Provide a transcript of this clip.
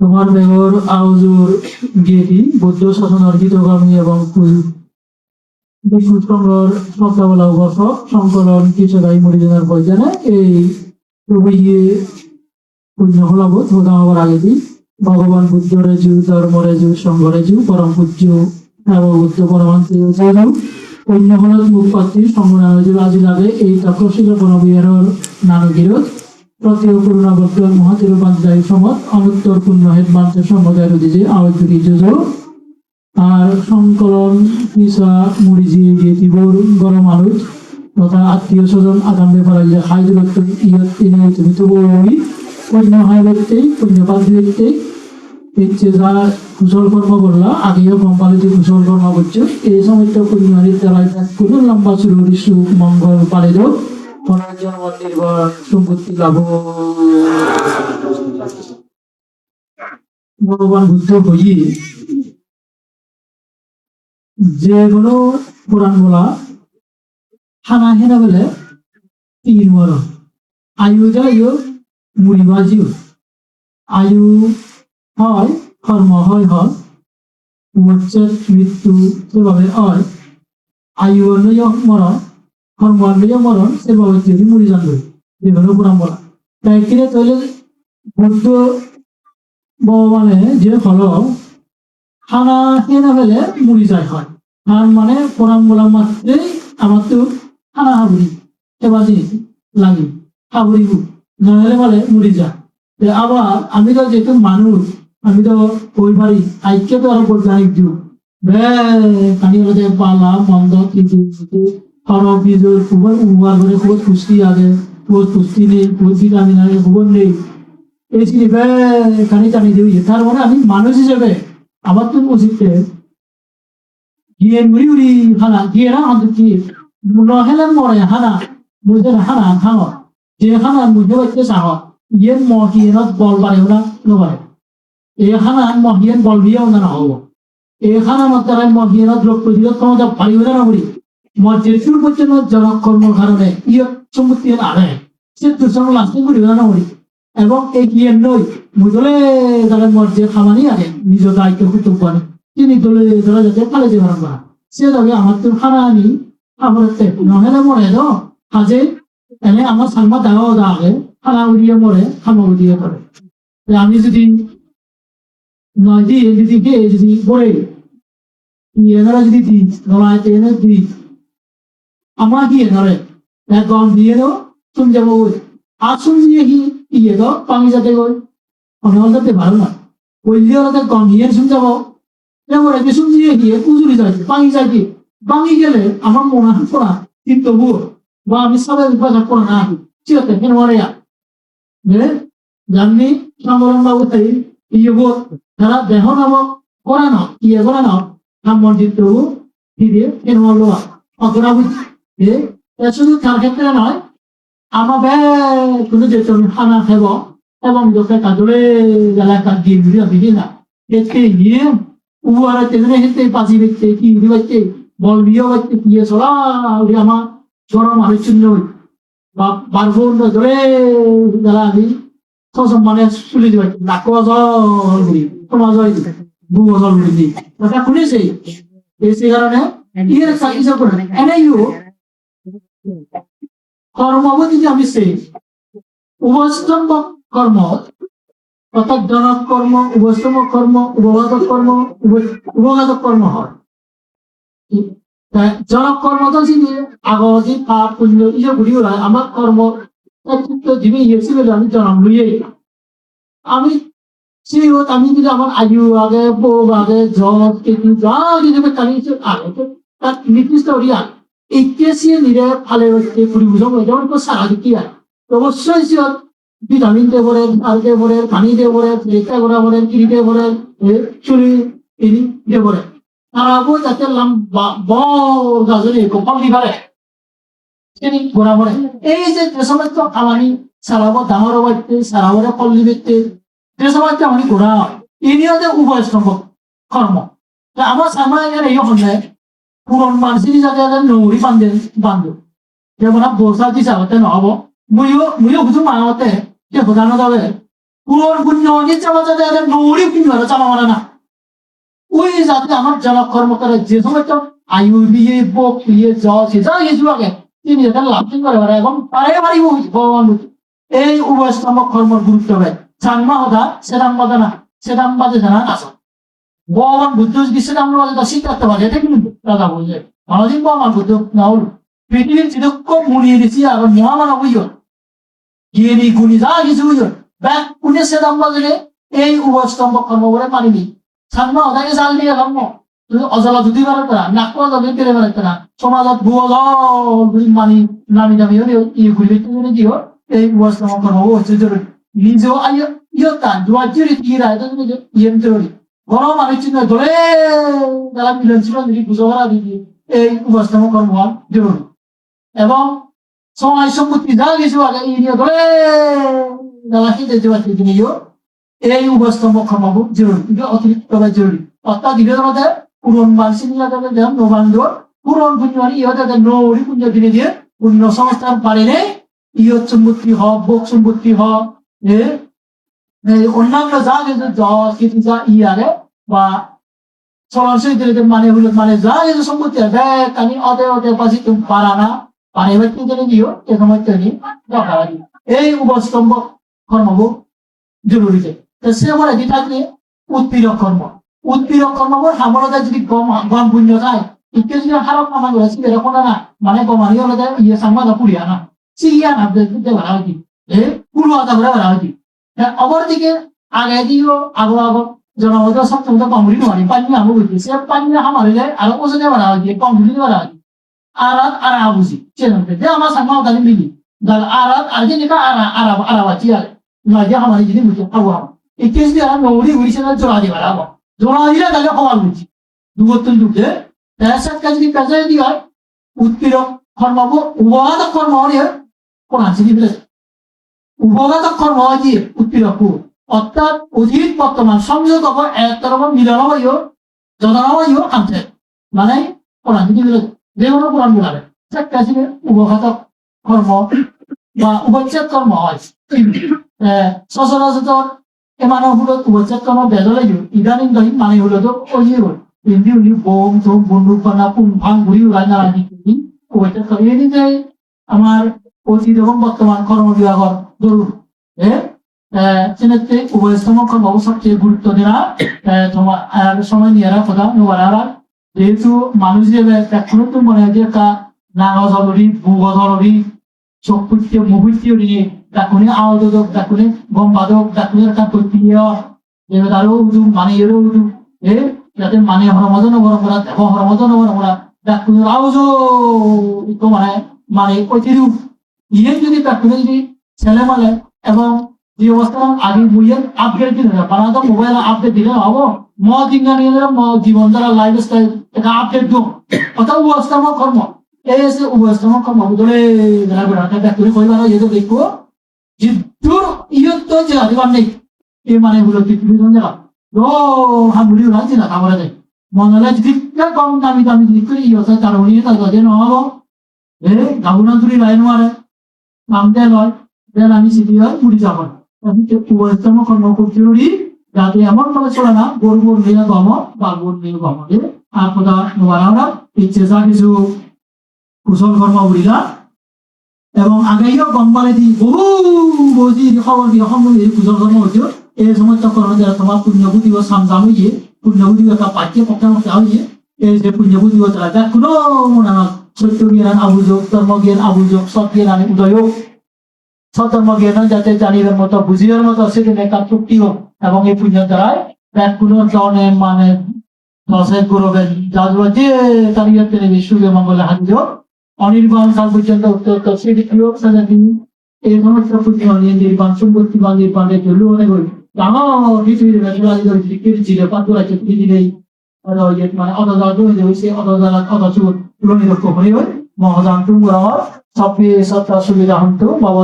তোমার বেগর আউজুর গেটি বৌদ্ধ গীতগামী এবং শব্দাবলা বর্ষ সংকলন এই রুবিয়ে পুণ্য হলাব হবার আগে দিন। ভগবান বুদ্ধ রেজু, ধর্ম রেজু, সংঘ রেজু, পরম পূজ্য, এবং বুদ্ধ পরমান্ত পুণ্য হল মুখপাত্রী সংগ্রাম আজি লাগে এই তক্ষশিল বনবিহারের নানগিরত প্রতীয় করুণা বদ্ধ মহাতির বান্ধাই সমত অনুত্তর পূর্ণ হেদ বান্তে সম্মদায় রুদিজে আওয়াজুরি আর কুশল কুশল এই সময়টা পুণ্য হারির দ্বারাই লম্বা সুখ, মঙ্গল পালিত। পুনর্জন্ম নির্ভর সম্পত্তি লাভ। ভগবান বুদ্ধ হই যেগুলো পুরাণ বলা হানা হেনা বলে, তিন বড় আয়ু যাইও মুড়িবাজিও আয়ু হয়, কর্ম হয় হয় হচ্ছে মৃত্যু সেভাবে হয়, আয়ু অন্যয় মরণ। কর্ম অন্যয় মরণ সেভাবে যদি মুড়ি জানবে যেগুলো পুরাণ বলা। তাই কিনে তৈলে বুদ্ধ ভগবানে যে হল, খানা হেনা ফেলে মুড়ি যায় হয়। খান মানে কোরআন বলা মাত্রে আমার তো খানা হাবুড়ি সেবা জিনিস লাগে। হাবুড়ি নহলে বলে মুড়ি যায় আবার আমি তো যেহেতু মানুষ, আমি তো ওই বাড়ি, আইকে তো আরও বৈজ্ঞানিক যুগ বে হলে পালা, মন্দ বীজের খুব উবার করে খুব পুষ্টি আছে খুব পুষ্টি নেই খুব ভিটামিন আছে খুব নেই এই বে কানি টানি দিবি তার মানে আমি মানুষ হিসেবে আমার তো উচিত গিয়ে মুড়ি উড়ি হানা গিয়ে না অন্তত কি নহলে মরে হানা বুঝে হানা খাও যে হানা মুঝে বাচ্চা চাহ ইয়ে বল বাড়েও না নবারে এই হানা মহিয়েন বল বিয়েও না নহব এই হানা মাত্রায় মহিয়েনত রোগ প্রতিরোধ ক্ষমতা পারিব না নবরি মর্যাদুর পর্যন্ত জনকর্মর কারণে ইয়ে সম্পত্তি আনে সে দুসঙ্গ লাস্টিং করিব না নবরি এবং এই গিয়ে নই দায়িত্ব কর্তব্য আনে তিনি যাতে পালে যে আনি আমার নহলে মরে তো হাজে এনে আমার সাংমা দাও দাগে খানা উড়িয়ে মরে খামা উড়িয়ে তো আমি যদি নয় দিয়ে যদি কে যদি পড়ে এনারা যদি দি, নলায় এনে দি আমার কি এনারে গম দিয়ে দাও তুমি যাব ওই। আসুন দিয়ে কি ইয়ে দাও, পানি যাতে গই অনেক ভালো না। কইলে ওরা গম দিয়ে শুন যাব। যেমন একে শুনছিয়ে গিয়ে কুজুরি যাইছে বাঙি যাইছে বাঙি গেলে আমার মনে হয় পড়া। কিন্তু বুড়ো বা আমি সবাই ভাষা পড়া না চিরতে কেন মরে বুঝলে জাননি? সংবরণ বাবু তাই ইয়ে বোধ তারা দেহ নামক করা না ইয়ে করা না নাম মসজিদ দিয়ে কেন মরলো অতরা বুঝছে শুধু তার ক্ষেত্রে নয় আমার বে কোনো যে খানা খাব এবং যখন কাজলে জ্বালা কাজ দিয়ে দিদি না? এতে গিয়ে উয়ারা তেজনে হেতে পাজি বেচতে কি উড়ি বাচ্চে বল বিয়ে বাচ্চে পিয়ে চলা উড়ি আমার গরম আলো চিহ্ন বা বারবন ধরে যারা আমি সসম মানে চুলি দিবা নাক জল উড়ি কোনো জল বু জল উড়ি দি কথা শুনেছে? এই কারণে ইয়ের চাকরি করে এনে যে আমি সে উপস্তম্ভ কর্ম অর্থাৎ জনক কর্ম উপশ্রম কর্ম উপঘাতক কর্ম উপঘাতক কর্ম হয়। জনক কর্ম তো যিনি আগতি পাপ, পুণ্য ইয়ে ঘুরি ওলাই আমার কর্ম যিনি ইয়েছিল আমি জনম লইয়ে আমি সেই হোক আমি যদি আমার আয়ু আগে বউ আগে জব কেতু যা যদি কালি আগে তার নির্দিষ্ট ওরিয়া ইতিহাসীয় নিরে ফালে হচ্ছে কুড়ি বুঝো যেমন সারা দিকে অবশ্যই সে ভিটামিন দিয়ে ভরে আল দিয়ে ভরে পানি দিয়ে ভরে লেখা গোড়া ভরে কিরি দিয়ে ভরে চুরি ইনি দিয়ে ভরে তারাবো যাতে লাম বড় গাজরে কপাল দি পারে তিনি গোড়া ভরে এই যে যে সমস্ত আমানি সারাবো ডাঙর বাড়তে সারাবরে পল্লী ব্যক্তি যে আমি গোড়া ইনিও যে উভয় স্তম্ভ কর্ম তা আমার সামনে এই হলে পুরন মানুষের যাতে নৌরি বান্ধে বান্ধব যেমন বসা দিছা হতে নহব ময়ো ময়ো বুঝো মাহতে কে প্রধান হবে পুরন পুণ্য অনেক চাপা যাতে এদের নৌরি পুণ্য হলো চাপা মারে না ওই যাতে আমার যারা কর্ম করে যে সময় তো আয়ু বিয়ে বোক বিয়ে জজ যা কিছু আগে তিনি এখানে লাভ করে পারে এবং পারে পারি ভগবান এই উভয় স্তম্ভ কর্মর গুরুত্ব হবে চাংমা হতা সেদাম বাজে না সেদাম বাজে জানা আছে ভগবান বুদ্ধ যদি সেদাম বাজে তা শিক্ষার্থ বাজে এটা কিন্তু দাদা বলছে অনদিন ভগবান বুদ্ধ না হল পৃথিবীর চিরক্ষ মুনিয়ে দিছি, আর মহামানব হইল জ্ঞানী গুণী, যা কিছু হইল ব্যাগ কোনে সেদাম বাজে এই উভয় স্তম্ভ কর্ম করে মানিনি চাংমা হতাকে জাল দিয়ে ধর্ম। অজলা যদি পারত না নাক যদি পেরে পারত না সমাজত ভুয়ল মানি নামি নামি হলে ই ঘুরবে তুমি কি হয়? এই উভয় কর্ম হচ্ছে জরুরি নিজেও আইয় ইয়তা জুয়া জুরি তিরা এটা তুমি ইয়েন জরুরি বড় মানুষ চিন্তা ধরে যারা মিলন ছিল যদি বুঝো করা এই উভয় কর্ম জরুরি এবং সমাজ সম্পত্তি যা কিছু আগে এই নিয়ে ধরে যারা খেতে যাওয়া তিনি এই উভয় কর্ম জরুরি এটা অতিরিক্ত জরুরি অর্থাৎ ধীরে ধরে পুরন মানসিক যাতে দেন নবান্দ পুরন পুণ্য ইহতে নৌরি পুণ্য দিনে দিয়ে, পুণ্য সংস্থান পারে নেই ইয়ত সম্পত্তি হোক বোক সম্পত্তি হোক অন্যান্য যা কিছু কিছু যা ই আরে বা সরাসরি দিলে মানে হলো মানে যা কিছু সম্পত্তি আছে কানি অদে অদে পাশে তুমি পারা না পারে ব্যক্তি জেনে দিও এ সময় তৈরি দরকার এই উপস্তম্ভ কর্ম জরুরি সে আমার এটি থাকলে উৎপীড়ক কর্ম উৎপীড়ক কর্ম সামরতে যদি গম গম পুণ্য যায় ইকে যদি হারক কামা করে সি না মানে গমানি হলে ইয়ে সাংবাদ পুরিয়া না সিরিয়া না দেখতে ভাড়া হইতি এ পুরো আদা করে ভাড়া হইতি অপরদিকে আগে দিও, আগো আগো। জনগত সপ্তম তো কমরি নোয়ারি পানি আমো হইতি সে পানি হামারে আর ওজনে ভাড়া হইতি কমরি ভাড়া হইতি আরাত আরা বুঝি চেনতে যে আমার সাংমা দালি মিলি। দাল আরাত আর যে নিকা আরা আরা আরা বাচি আর নয় হামারি যদি বুঝে আবু হাম ইকে যদি আর নৌরি উড়িছে না জোড়া দি ভাড়া হব জোড়া দিলে তাহলে সমান বুঝি দুবত্তন দুধে তার কাজ যদি কাজে দি হয় উৎপীড়ক কর্ম উপাদ কর্ম হলে কোন আছে কি বলে উপগত কর্ম দিয়ে উৎপীড়ক অর্থাৎ অধিক বর্তমান হব একতরফ মিলন হইও যদন আনছে মানে কোন আছে কি বলে যে কোনো কোরআন বলাবে কাছে উপঘাত কর্ম বা উপচ্ছেদ কর্ম হয়। সচরাচর এমানে হলো উপচ্ছেদ কর্ম বেদলে ইদানিং দহি মানে হলো তো ওই হিন্দি উনি বোম টোম বন্দুক বানা পুং, ভাং ঘুরি উড়াই না উপচ্ছেদ কর্ম যে আমার অতীত এবং বর্তমান কর্ম বিভাগর দরুন সেক্ষেত্রে উভয়স্তম কর্ম সবচেয়ে গুরুত্ব দেওয়া তোমার আর সময় নিয়ে রাখা কথা নোয়ারা যেহেতু মানুষ যে তো মনে হয় যে একটা নাগা জলরি ভূগ জলরি চোখ ফুটতে নিয়ে ডাকুনি আওদক ডাকুনি গম বাদক ডাকুনি একটা প্রক্রিয়া যেটা তারও উদু মানে এরও উদু এ, যাতে মানে হরমজন বরমরা দেব হরমজন বরমরা ডাকুনি আওজো, তো মানে মানে অতিরূপ। ইয়ে যদি ডাকুনি যদি ছেলে মানে এবং যে অবস্থা আগে বইয়ের আপডেট দিলে বানাতো মোবাইল আপডেট দিলে হব ম দিন নিয়ে ম জীবন দ্বারা লাইফ স্টাইল এটা আপডেট দিও অর্থাৎ অবস্থা কর্ম এই আছে অবস্থা কর্ম বেলা বেলা ডাকুনি কইবার যেহেতু দেখব jidur iyo to je di wan nei e mane bulo ti ti don jala do han buli ran jina ka mara dai mona la jidi ka kom kami kami jidi kri iyo sa taroni ta do je no ho e gabuna turi lai no are নাম দেয় নয় দেন আমি city হয় মুড়ি যাব। আমি উভয়তম কর্ম খুব জরুরি। যাতে এমন ভাবে চলে না, গরু নিয়ে গম বা গরু নিয়ে গম আর কোথা নোয়ারা ইচ্ছে যা কিছু কুশল কর্ম উড়িলা। এবং আগেও গম পালে দি বহু বজি খবর দিয়ে অসম এই পূজা জন্ম হয়েছিল এই সময় তখন যারা তোমার পুণ্যভূতি ও সামজাম হইয়ে পুণ্যভূতি একটা পাঠ্য পক্ষা পক্ষা হইয়ে এই যে পুণ্যভূতি ও তারা যাক কোনো নানা সত্য জ্ঞান আবুযোগ ধর্ম জ্ঞান আবুযোগ সৎ জ্ঞান, আমি উদয় সধর্ম জ্ঞান যাতে জানিবার মতো বুঝিবার মতো সেদিন চুক্তি হোক। এবং এই পুণ্য দ্বারাই এক কোনো মানে দশের গৌরবের যাজবা যে তারিখ তিনি সুখে মঙ্গলে হোক। অনির্বাণ কাল পর্যন্ত উত্তর, সেটি প্রিয় সাজাতি এই সমস্ত পুণ্য নিয়ে নির্বাণ, সম্পত্তি বা নির্বাণের জন্য অনেক হই ডাঙর পৃথিবীর ধরে কেটে ছিল পাত্র আছে পৃথিবীর মানে সত্তা সুবিধা হতো বাবা